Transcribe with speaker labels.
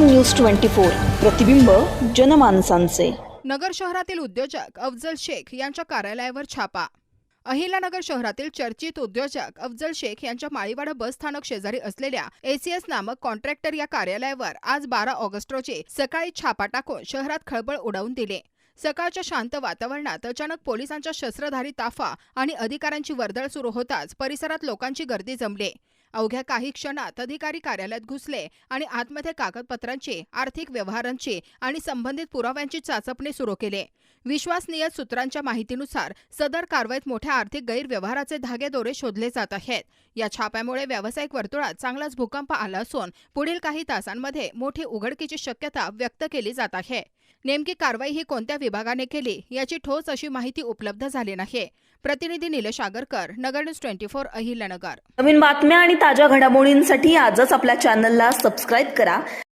Speaker 1: News twenty four. प्रतिबिंब जनमानसांचे.
Speaker 2: नगर शहरातील उद्योजक अफजल शेख यांच्या कार्यालयावर छापा. अहिल्यानगर शहरातील चर्चित उद्योजक अफजल शेख यांच्या माळीवाडा बस स्थानक शेजारी असलेल्या एसीएस नामक कॉन्ट्रॅक्टर या कार्यालयावर आज बारा ऑगस्ट रोजी सकाळी छापा टाकून शहरात खळबळ उडवून दिले. सकाळच्या शांत वातावरणात अचानक पोलिसांच्या शस्त्रधारी ताफा आणि अधिकाऱ्यांची वर्दळ सुरू होताच परिसरात लोकांची गर्दी जमली. अवघ्या काही क्षणात अधिकारी कार्यालयात घुसले आणि आतमध्ये कागदपत्रांची आर्थिक व्यवहारांची आणि संबंधित पुराव्यांची चाचपणी सुरू केली. विश्वासनीय सूत्रांच्या माहितीनुसार सदर कारवाईत मोठ्या आर्थिक गैरव्यवहाराचे धागेदोरे शोधले जात आहेत. या छाप्यामुळे व्यावसायिक वर्तुळात चांगलाच भूकंप आला असून पुढील काही तासांमध्ये मोठी उघडकीची शक्यता व्यक्त केली जात आहे. नेमकी कारवाई ही कोणत्या विभागाने केली याची ठोस अशी माहिती उपलब्ध झाली नाही. प्रतिनिधी Nilesh Agarkar Nagar news twenty four Ahilyanagar.
Speaker 1: नवीन बातम्या आणि ताज्या घडामोडींसाठी आजच आपल्या चॅनलला सबस्क्राईब करा.